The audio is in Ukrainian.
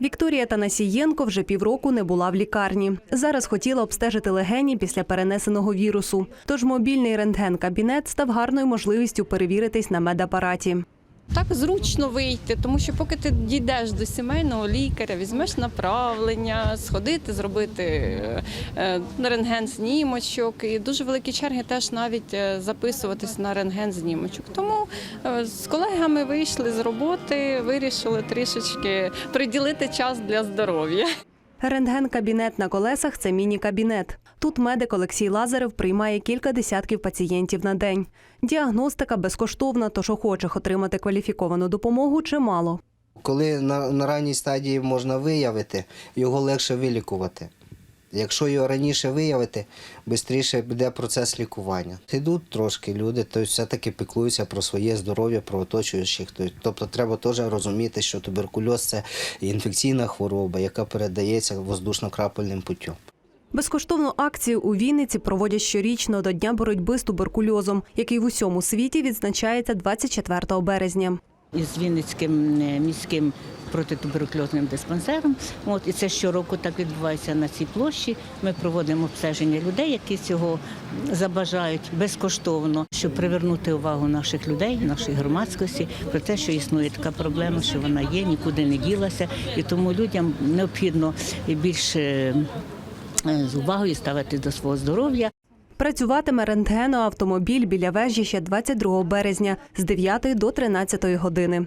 Вікторія Танасієнко вже півроку не була в лікарні. Зараз хотіла обстежити легені після перенесеного вірусу. Тож мобільний рентген-кабінет став гарною можливістю перевіритись на медапараті. Так зручно вийти, тому що поки ти дійдеш до сімейного лікаря, візьмеш направлення, сходити, зробити е, е, рентген знімочок. І дуже великі черги теж навіть е, записуватись на рентген знімочок. Тому з колегами вийшли з роботи, вирішили трішечки приділити час для здоров'я. Рентген-кабінет на колесах це міні-кабінет. Тут медик Олексій Лазарев приймає кілька десятків пацієнтів на день. Діагностика безкоштовна, тож охочих отримати кваліфіковану допомогу чимало. Коли на, на ранній стадії можна виявити, його легше вилікувати. Якщо його раніше виявити, швидше буде процес лікування. Йдуть трошки люди, то все-таки піклуються про своє здоров'я, про оточуючих. То- Тобто треба теж розуміти, що туберкульоз це інфекційна хвороба, яка передається воздушно-крапельним путем. Безкоштовну акцію у Вінниці проводять щорічно до Дня боротьби з туберкульозом, який в усьому світі відзначається 24 березня. із Вінницьким е, міським протитуберкульозним диспансером. От і це щороку так відбувається на цій площі. Ми проводимо обстеження людей, які цього забажають безкоштовно, щоб привернути увагу наших людей, нашої громадськості про те, що існує така проблема, що вона є, нікуди не ділася, і тому людям необхідно більше е, з увагою ставити до свого здоров'я. Працюватиме рентгеноавтомобіль біля вежі ще 22 березня з 9 до 13 години.